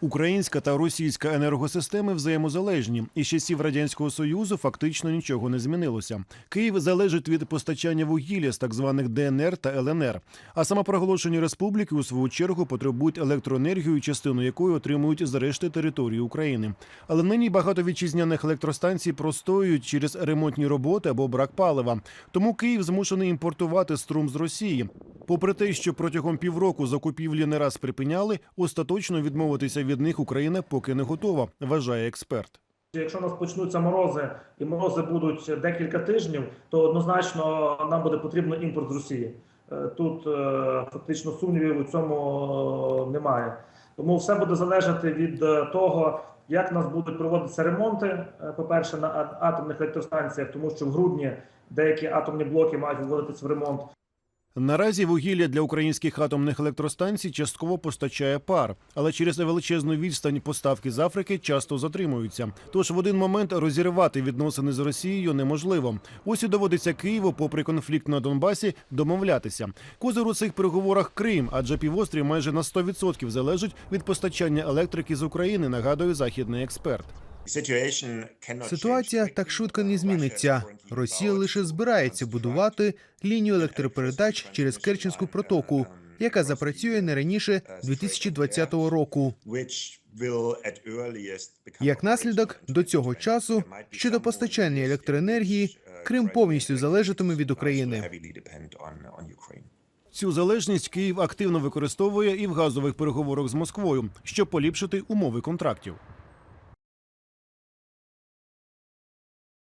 Українська та російська енергосистеми взаємозалежні, і з часів радянського союзу фактично нічого не змінилося. Київ залежить від постачання вугілля з так званих ДНР та ЛНР. А самопроголошені республіки у свою чергу потребують електроенергію, частину якої отримують з решти території України. Але нині багато вітчизняних електростанцій простоюють через ремонтні роботи або брак палива. Тому Київ змушений імпортувати струм з Росії. Попри те, що протягом півроку закупівлі не раз припиняли, остаточно відмовитися від них Україна поки не готова, вважає експерт. Якщо у нас почнуться морози, і морози будуть декілька тижнів, то однозначно нам буде потрібно імпорт з Росії. Е, Тут е, фактично сумнівів у цьому е, немає. Тому все буде залежати від того, як нас будуть проводитися ремонти. е, По-перше, на атомних електростанціях, тому що в грудні деякі атомні блоки мають вводитися в ремонт. Наразі вугілля для українських атомних електростанцій частково постачає пар, але через величезну відстань поставки з Африки часто затримуються. Тож в один момент розірвати відносини з Росією неможливо. Ось і доводиться Києву, попри конфлікт на Донбасі, домовлятися. Козир у цих переговорах Крим, адже півострів майже на 100% залежить від постачання електрики з України. Нагадує західний експерт. Ситуація так швидко не зміниться. Росія лише збирається будувати лінію електропередач через Керченську протоку, яка запрацює не раніше 2020 року. Як наслідок, до цього часу щодо постачання електроенергії Крим повністю залежатиме від України. Цю залежність Київ активно використовує і в газових переговорах з Москвою, щоб поліпшити умови контрактів.